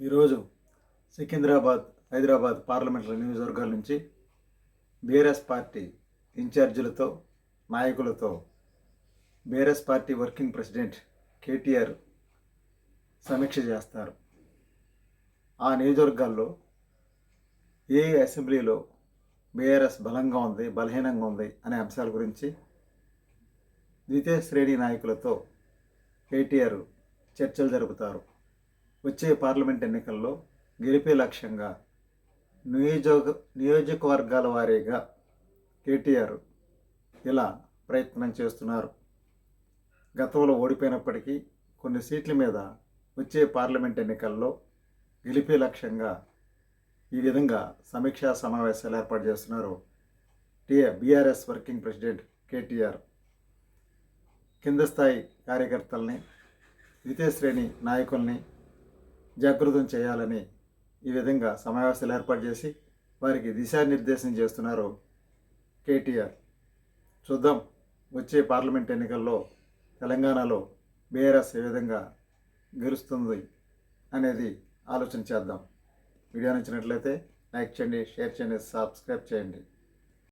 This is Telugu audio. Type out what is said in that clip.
ఈరోజు సికింద్రాబాద్ హైదరాబాద్ పార్లమెంటరీ నియోజకవర్గాల నుంచి బీఆర్ఎస్ పార్టీ ఇన్ఛార్జీలతో నాయకులతో BRS party working president KTR సమీక్ష చేస్తారు. ఆ నియోజకవర్గాల్లో ఏ అసెంబ్లీలో బీఆర్ఎస్ బలంగా ఉంది బలహీనంగా ఉంది అనే అంశాల గురించి ద్వితీయ శ్రేణి నాయకులతో కేటీఆర్ చర్చలు జరుపుతారు. వచ్చే పార్లమెంట్ ఎన్నికల్లో గెలిపే లక్ష్యంగా నియోజక నియోజకవర్గాల వారీగా కేటీఆర్ ఇలా ప్రయత్నం చేస్తున్నారు. గతంలో ఓడిపోయినప్పటికీ కొన్ని సీట్ల మీద వచ్చే పార్లమెంట్ ఎన్నికల్లో గెలిపే లక్ష్యంగా ఈ విధంగా సమీక్షా సమావేశాలు ఏర్పాటు చేస్తున్నారు T BRS working president KTR. కింద స్థాయి కార్యకర్తల్ని ద్వితీయ శ్రేణి నాయకుల్ని జాగృతం చేయాలని ఈ విధంగా సమావేశాలు ఏర్పాటు చేసి వారికి దిశానిర్దేశం చేస్తున్నారు కేటీఆర్. చూద్దాం వచ్చే పార్లమెంట్ ఎన్నికల్లో తెలంగాణలో బీఆర్ఎస్ ఏ విధంగా గెలుస్తుంది అనేది ఆలోచన చేద్దాం. వీడియో నచ్చినట్లయితే లైక్ చేయండి షేర్ చేయండి సబ్స్క్రైబ్ చేయండి.